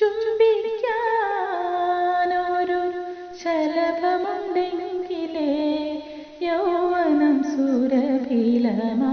ചുംബിക്കാനൊരു ശലഭമുണ്ടെങ്കിലേ യൗവനം സുരഭിലമാ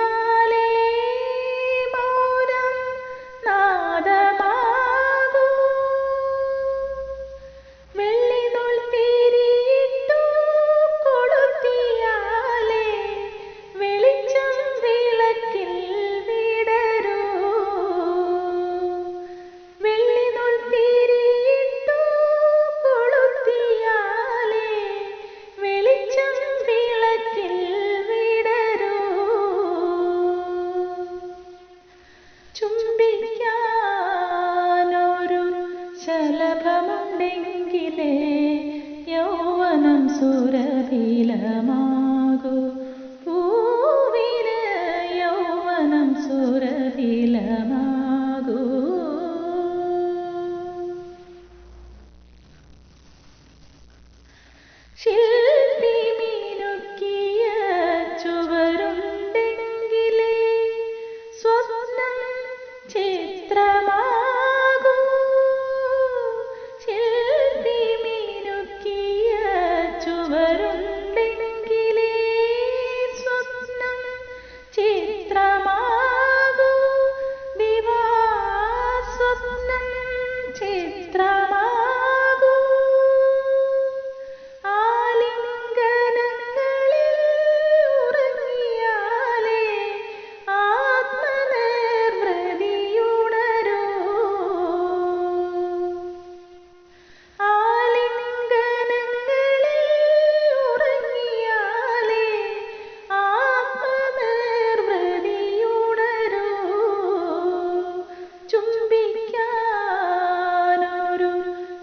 ചുംബിക്കാനൊരു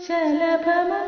ശലഭമുണ്ടെങ്കിലേ